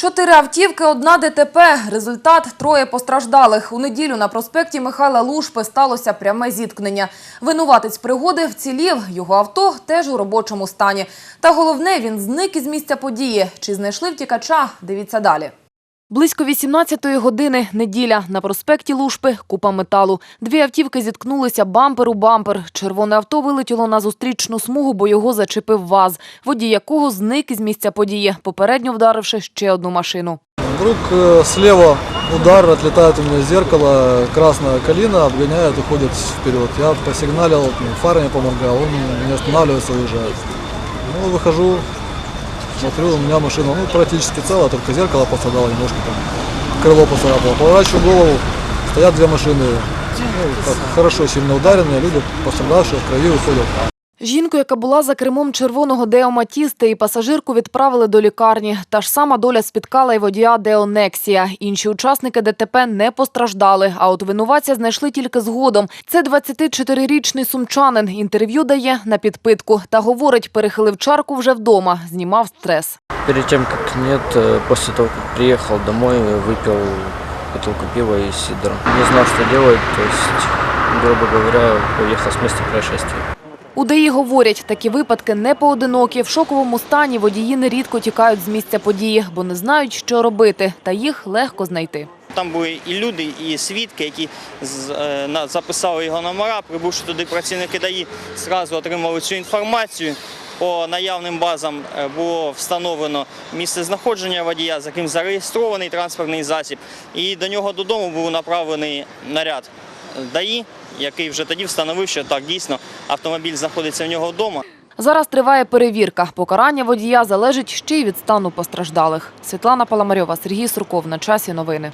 Чотири автівки, одна ДТП. Результат – троє постраждалих. У неділю на проспекті Михайла Лушпи сталося пряме зіткнення. Винуватець пригоди вцілів. Його авто теж у робочому стані. Та головне, він зник із місця події. Чи знайшли втікача? Дивіться далі. Близько 18-ї години, неділя. На проспекті Лушпи – купа металу. Дві автівки зіткнулися бампер у бампер. Червоне авто вилетіло на зустрічну смугу, бо його зачепив ВАЗ, водій якого зник із місця події, попередньо вдаривши ще одну машину. Вдруг э, слева удар, отлетает у меня зеркало, красная калина, обгоняет, уходит вперед. Я посигналил, ну, фарами помогал, он не останавливается, уезжает. Ну, выхожу, смотрю, у меня машина ну, практически целая, только зеркало пострадало, немножко там крыло поцарапало. Поворачиваю голову, стоят две машины, ну, так, хорошо сильно ударенные, люди пострадавшие в крови выходят. Жінку, яка була за кермом червоного Део Матісти і пасажирку відправили до лікарні. Та ж сама доля спіткала й водія Део Нексія. Інші учасники ДТП не постраждали, а от винуватця знайшли тільки згодом. Це 24-річний сумчанин. Інтерв'ю дає на підпитку та говорить, перехилив чарку вже вдома, знімав стрес. Перед тем, как нет, э, после того, как приехал домой, выпил бутылку пива и сидра. Не знал, что делать, то есть, грубо говоря, уехал с места происшествия. У ДАІ говорять, такі випадки не поодинокі. В шоковому стані водії нерідко тікають з місця події, бо не знають, що робити, та їх легко знайти. Там були і люди, і свідки, які е, записали його номера. Прибувши туди працівники ДАІ, одразу отримали цю інформацію. По наявним базам е, було встановлено місце знаходження водія, за яким зареєстрований транспортний засіб. І до нього додому був направлений наряд ДАІ, який вже тоді встановив, що так дійсно автомобіль знаходиться в нього вдома. Зараз триває перевірка. Покарання водія залежить ще й від стану постраждалих. Світлана Паламарьова, Сергій Сурков. На часі новини.